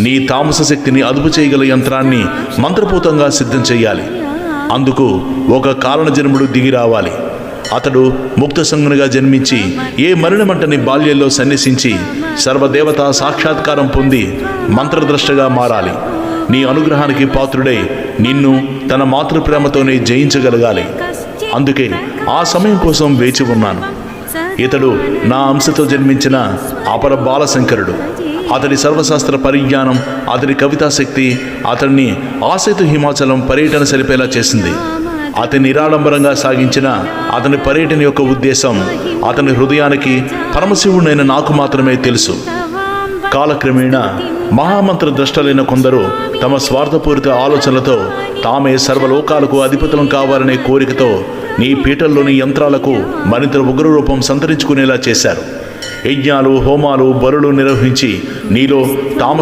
నీ తామస శక్తిని అదుపు చేయగల యంత్రాన్ని మంత్రపూతంగా సిద్ధం చేయాలి. అందుకు ఒక కారణజన్ముడు దిగి రావాలి. అతడు ముక్త సంగునిగా జన్మించి ఏ మరణమంటని బాల్యంలో సన్యసించి సర్వదేవత సాక్షాత్కారం పొంది మంత్రద్రష్టగా మారాలి. నీ అనుగ్రహానికి పాత్రుడై నిన్ను తన మాతృప్రేమతోనే జయించగలగాలి. అందుకే ఆ సమయం కోసం వేచి ఉన్నాను. ఇతడు నా అంశతో జన్మించిన అపర బాలశంకరుడు. అతడి సర్వశాస్త్ర పరిజ్ఞానం అతడి కవితాశక్తి అతన్ని ఆసేతు హిమాచలం పర్యటన సరిపేలా చేసింది. అతని నిరాడంబరంగా సాగించిన అతని పర్యటన యొక్క ఉద్దేశం అతని హృదయానికి పరమశివుడైన నాకు మాత్రమే తెలుసు. కాలక్రమేణా మహామంత్ర ద్రష్టలైన కొందరు తమ స్వార్థపూరిత ఆలోచనలతో తామే సర్వలోకాలకు అధిపతులం కావాలనే కోరికతో నీ పీఠల్లోని యంత్రాలకు మరింత ఉగ్ర రూపం సంతరించుకునేలా చేశారు. యజ్ఞాలు హోమాలు బరులు నిర్వహించి నీలో తామస